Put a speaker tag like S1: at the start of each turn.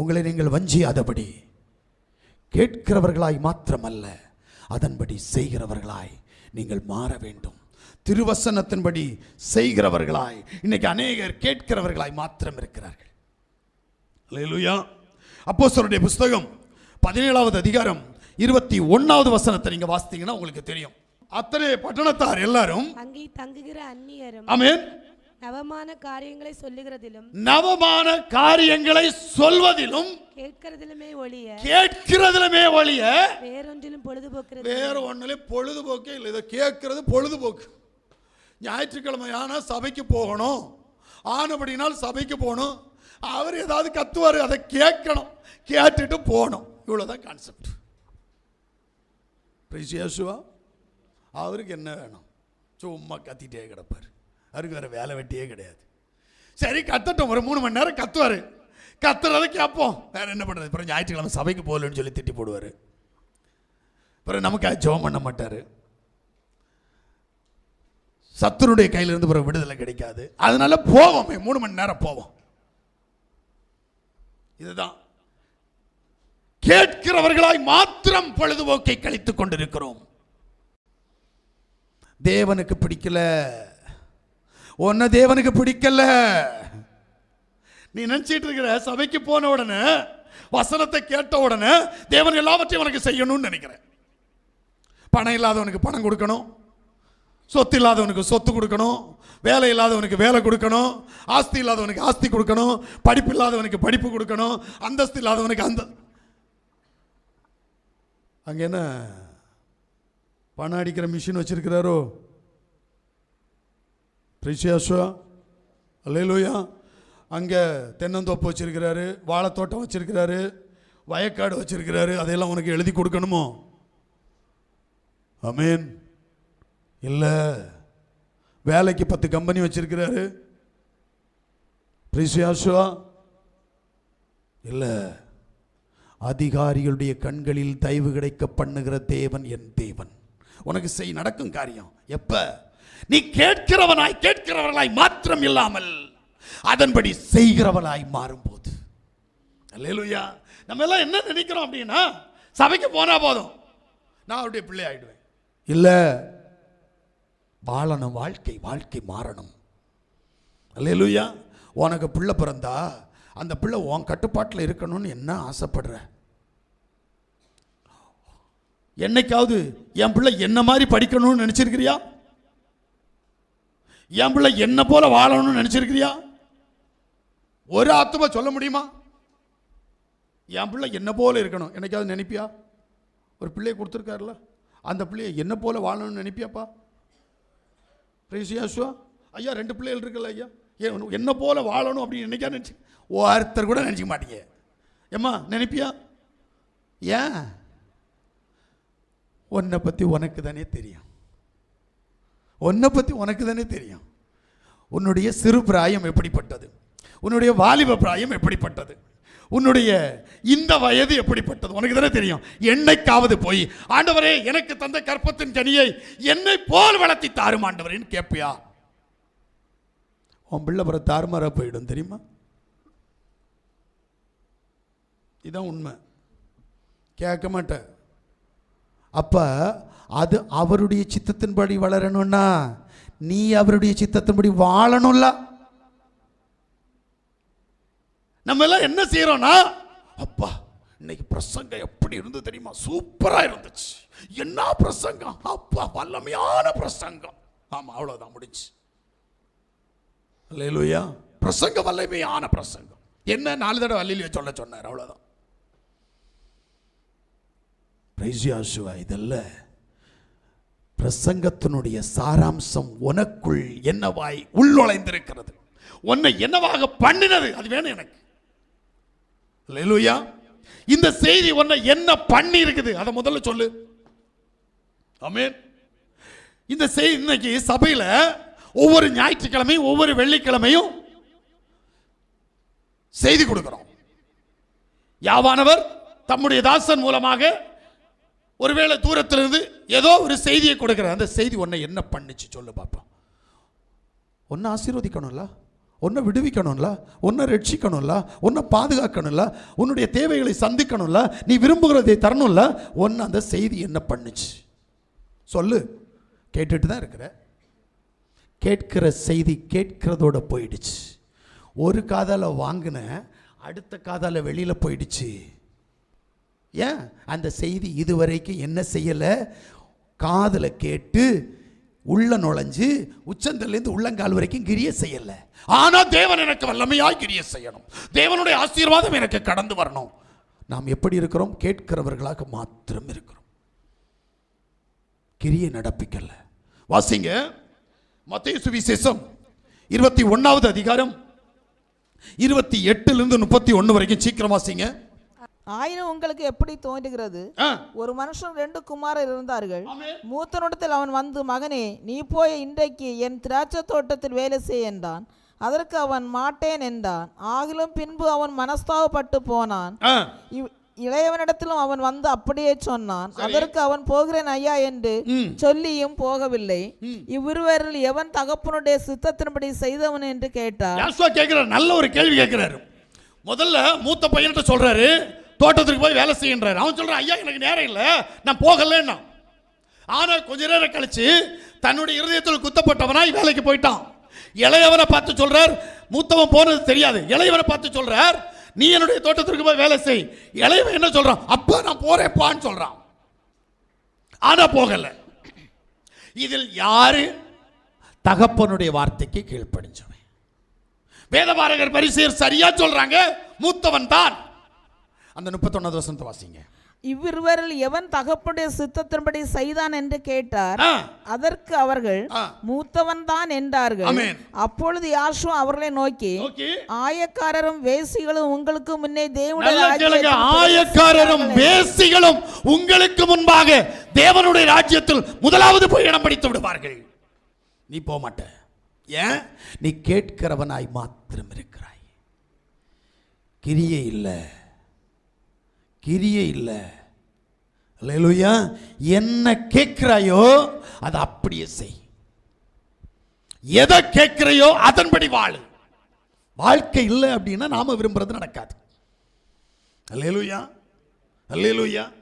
S1: உங்களை நீங்கள் வஞ்சியாதபடி கேட்கிறவர்களாய் மாத்திரமல்ல அதன்படி செய்கிறவர்களாய் நீங்கள் மாற வேண்டும். திருவசனத்தின்படி செய்கிறவர்களாய் இன்னைக்கு அநேகர் கேட்கிறவர்களாய் மாத்திரம் இருக்கிறார்கள். அல்லேலூயா. அப்போஸ்தலருடைய புஸ்தகம் பதினேழாவது அதிகாரம் இருபத்தி ஒன்னாவது வசனத்தை நீங்க வாசித்தீங்கன்னா உங்களுக்கு தெரியும். அத்தனை பட்டணத்தார் எல்லாரும்
S2: அங்கே தங்குகிற அந்நியரும்
S1: ஆமென்.
S2: நவமான காரியங்களை சொல்லுகிறதிலும்
S1: நவமான காரியங்களை சொல்வதிலும்
S2: கேட்கிறதிலுமே ஒழிய
S1: கேட்கிறதுலமே ஒழிய
S2: வேறொன்றிலும் பொழுதுபோக்குறது
S1: வேற ஒண்ணுல பொழுதுபோக்கே இல்லை. இதை கேட்கறது பொழுதுபோக்கு. ஞாயிற்றுக்கிழமை ஆனா சபைக்கு போகணும். ஆனபடினால் சபைக்கு போகணும். அவர் ஏதாவது கத்துவார் அதை கேட்கணும். கேட்டுட்டு போகணும். இவ்வளோதான் கான்செப்ட் பிரிசியாசுவா அவருக்கு என்ன வேணும்? சும்மா கத்திட்டே கிடப்பார். அவருக்கு வேற வேலை வெட்டியே கிடையாது. சரி கத்தட்டும். ஒரு மூணு மணி நேரம் கத்துவார். கத்துறதை கேட்போம் வேற என்ன பண்ணுறது அப்புறம் ஞாயிற்றுக்கிழமை சபைக்கு போகலன்னு சொல்லி திட்டி போடுவார். அப்புறம் நமக்கு ஜெபம் பண்ண மாட்டார். சத்துருடைய கையிலிருந்து பிறகு விடுதலை கிடைக்காது. அதனால போவோம். மூணு மணி நேரம் போவோம். இதுதான். கேட்கிறவர்களாய் மாத்திரம் பொழுதுபோக்கை கழித்துக் கொண்டிருக்கிறோம். தேவனுக்கு பிடிக்கல. உன்னை தேவனுக்கு பிடிக்கல. நீ நினைச்சிட்டு இருக்கிற சபைக்கு போன உடனே வசனத்தை கேட்ட உடனே தேவன் எல்லாவற்றையும் உனக்கு செய்யணும்னு நினைக்கிறேன். பணம் இல்லாதவனுக்கு பணம் கொடுக்கணும். சொத்து இல்லாதவனுக்கு சொத்து கொடுக்கணும். வேலை இல்லாதவனுக்கு வேலை கொடுக்கணும். ஆஸ்தி இல்லாதவனுக்கு ஆஸ்தி கொடுக்கணும். படிப்பு இல்லாதவனுக்கு படிப்பு கொடுக்கணும். அந்தஸ்து இல்லாதவனுக்கு அந்த. அங்கே என்ன? பணம் அடிக்கிற மிஷின் வச்சிருக்கிறாரோ? பிரிசியாசுவா அல்லையிலூயா அங்கே தென்னந்தோப்பு வச்சுருக்கிறாரு வாழைத்தோட்டம் வச்சுருக்கிறாரு வயக்காடு வச்சுருக்கிறாரு அதையெல்லாம் உனக்கு எழுதி கொடுக்கணுமோ? அமீன் இல்லை வேலைக்கு பத்து கம்பெனி வச்சிருக்கிறாரு. பிரிசியாசுவா இல்லை அதிகாரிகளுடைய கண்களில் தயவு கிடைக்க பண்ணுகிற தேவன் என் தேவன். உனக்கு செய் நடக்கும் காரியம். எப்போ? நீ கேட்கிறவனாய் கேட்கிறவர்களாய் மாத்திரம் இல்லாமல் அதன்படி செய்கிறவனாய் மாறும்போது. அல்லேலூயா. நம்ம எல்லாம் என்ன நினைக்கிறோம் அப்படின்னா சபைக்கு போனா போதும். நான் அவருடைய பிள்ளை ஆயிடுவேன். இல்லை வாழணும் வாழ்க்கை வாழ்க்கை மாறணும். அல்லேலூயா. உனக்கு பிள்ளை பிறந்தா அந்த பிள்ளை உன் கட்டுப்பாட்டில் இருக்கணும்னு என்ன ஆசைப்படுற? என்னைக்காவது என் பிள்ளை என்ன மாதிரி படிக்கணும்னு நினைச்சிருக்கிறியா? என் பிள்ளை என்ன போல வாழணும்னு நினைச்சிருக்கிறியா? ஒரு ஆத்துமா சொல்ல முடியுமா? என் பிள்ளை என்ன போல இருக்கணும். என்னைக்காவது நினைப்பியா? ஒரு பிள்ளையை கொடுத்துருக்காருல. அந்த பிள்ளையை என்ன போல வாழணும்னு நினைப்பியாப்பா? பிரேசியாசுவா ஐயா ரெண்டு பிள்ளைகள் இருக்குல்ல ஐயா? ஏன் என்ன போல வாழணும் அப்படின்னு நினைக்கா நினச்சி? ஒருத்தர் கூட நினச்சிக்க மாட்டீங்க. ஏம்மா நினைப்பியா? ஏன்? உன்னை பற்றி உனக்கு தானே தெரியும். உன்னை பற்றி உனக்கு தானே தெரியும். உன்னுடைய சிறு பிராயம் எப்படிப்பட்டது? உன்னுடைய வாலிப பிராயம் எப்படிப்பட்டது? உன்னுடைய இந்த வயது எப்படிப்பட்டது? உனக்கு தானே தெரியும். என்னைக்காவது போய் ஆண்டவரே எனக்கு தந்த கற்பத்தின் கனியை என்னை போல் வளர்த்தி தாரும் ஆண்டவரேன்னு கேட்பியா உன் பிள்ளை பிற தாறுமாறா போயிடும் தெரியுமா? இதான் உண்மை. கேட்க மாட்டேன். அப்போ அது அவருடைய சித்தத்தின்படி வளரணும்னா நீ அவருடைய சித்தத்தின்படி வாழணும்ல. நம்ம எல்லாம் என்ன செய்யறோம்னா அப்பா இன்னைக்கு பிரசங்கம் எப்படி இருந்து தெரியுமா? சூப்பரா இருந்துச்சு. என்ன பிரசங்கம்? அப்பா வல்லமையான பிரசங்கம். ஆமா அவ்வளவுதான் முடிஞ்சு. அல்லேலூயா. பிரசங்க வல்லமையான பிரசங்கம். என்ன? நாலு தடவை அல்லிலிய சொல்ல சொன்னார் அவ்வளவுதான். பிரைசியாசுவா இதல்ல பிரசங்கத்தினுடைய சாராம்சம் உனக்குள் என்னவாய் உள்நுழைந்திருக்கிறது. உன்னை என்னவாக பண்ணினது? அது வேணும் எனக்கு. லெலுயா இந்த செய்தி உன்னை என்ன பண்ணி இருக்குது அதை முதல்ல சொல்லு. அமேன் இந்த செய்தி இன்னைக்கு சபையில் ஒவ்வொரு ஞாயிற்றுக்கிழமையும் ஒவ்வொரு வெள்ளிக்கிழமையும் செய்தி கொடுக்கிறோம். யாவானவர் தம்முடைய தாசன் மூலமாக ஒருவேளை தூரத்திலிருந்து ஏதோ ஒரு செய்தியை கொடுக்குற அந்த செய்தி உன்னை என்ன பண்ணுச்சு சொல்லு பார்ப்போம் ஒன்றை ஆசீர்வதிக்கணும்ல? உன்னை விடுவிக்கணும்ல? உன்னை ரட்சிக்கணும்ல? உன்னை பாதுகாக்கணும்ல? உன்னுடைய தேவைகளை சந்திக்கணும்ல? நீ விரும்புகிறதை தரணும்ல? ஒன்று அந்த செய்தி என்ன பண்ணுச்சு? சொல்லு. கேட்டுட்டு தான் இருக்கிற. கேட்கிற செய்தி கேட்கிறதோட போயிடுச்சு. ஒரு காதால் வாங்கின அடுத்த காதால் வெளியில் போயிடுச்சு. ஏன் அந்த செய்தி இதுவரைக்கும் என்ன செய்யலை? காதில் கேட்டு உள்ள நுழைஞ்சு உச்சந்தலேருந்து உள்ளங்கால் வரைக்கும் கிரிய செய்யலை. ஆனால் தேவன் எனக்கு வல்லமையாய் கிரிய செய்யணும். தேவனுடைய ஆசீர்வாதம் எனக்கு கடந்து வரணும். நாம் எப்படி இருக்கிறோம்? கேட்கிறவர்களாக மாத்திரம் இருக்கிறோம். கிரிய நடப்பிக்கல. வாசிங்க. மத்திய சுவிசேஷம் இருபத்தி ஒன்றாவது அதிகாரம் இருபத்தி எட்டுலேருந்து முப்பத்தி ஒன்று வரைக்கும் சீக்கிரம் வாசிங்க.
S3: ஆயினும் உங்களுக்கு எப்படி தோன்றுகிறது? ஒரு மனுஷன் ரெண்டு குமாரர் இருந்தார்கள். மூத்தனிடத்தில் அவன் வந்து மகனே நீ போய் இன்றைக்கு என் திராட்சை தோட்டத்தில் வேலை செய் என்றான். அதற்கு அவன் மாட்டேன் என்றான். ஆகிலும் பின்பு அவன் மனஸ்தாபப்பட்டு போனான். இளையவனிடத்திலும் அவன் வந்து அப்படியே சொன்னான். அதற்கு அவன் போகிறேன் ஐயா என்று. சொல்லியும் போகவில்லை. இவ்விருவரில் எவன் தகப்பனுடைய சித்தத்தின்படி செய்தவன் என்று கேட்டார்.
S1: நல்ல ஒரு கேள்வி கேட்கிறாரு. முதல்ல மூத்த பையன்கிட்ட சொல்றாரு தோட்டத்துக்கு போய் வேலை செய்கின்றார். அவன் சொல்கிறான் ஐயா எனக்கு நேரம் இல்லை. நான் போகலன்னா. ஆனால் கொஞ்ச நேரம் கழித்து தன்னுடைய இருதயத்தில் குத்தப்பட்டவனாய் வேலைக்கு போயிட்டான். இளையவனை பார்த்து சொல்கிறார் மூத்தவன் போனது தெரியாது. இளையவனை பார்த்து சொல்கிறார் நீ என்னுடைய தோட்டத்திற்கு போய் வேலை செய். இளையவன் என்ன சொல்கிறான் அப்பா நான் போகிறேப்பான்னு சொல்கிறான் ஆனால் போகலை. இதில் யாரு? தகப்பனுடைய வார்த்தைக்கு கீழ்ப்படிஞ்சவன். வேதபாரகர் பரிசெயர் சரியா சொல்றாங்க மூத்தவன் தான் அந்த முப்பத்தொன்னாவது வசனத்தை வாசிங்க.
S3: இவ்விருவரில் எவன் தகப்பனுடைய சித்தத்தின்படி செய்தான் என்று கேட்டார் அதற்கு அவர்கள். மூத்தவன் தான் என்றார்கள். அப்பொழுது யாஷுவா அவர்களை நோக்கி ஆயக்காரரும் வேசிகளும் உங்களுக்கு முன்னே தேவனுடைய
S1: ஆயக்காரரும். வேசிகளும் உங்களுக்கு முன்பாக தேவனுடைய ராஜ்யத்தில் முதலாவது போய் இடம் பிடித்து விடுவார்கள். நீ போக மாட்ட ஏன்? நீ கேட்கிறவனாய் மாத்திரம் இருக்கிறாய். கிரியை இல்லை. கிரியே இல்லை. அல்லேலூயா. என்ன கேட்குறாயோ அதை அப்படியே செய். எதை கேட்குறையோ அதன்படி வாழு. வாழ்க்கை இல்லை அப்படின்னா நாம் விரும்புறது நடக்காது. அல்லேலூயா. அல்லேலூயா.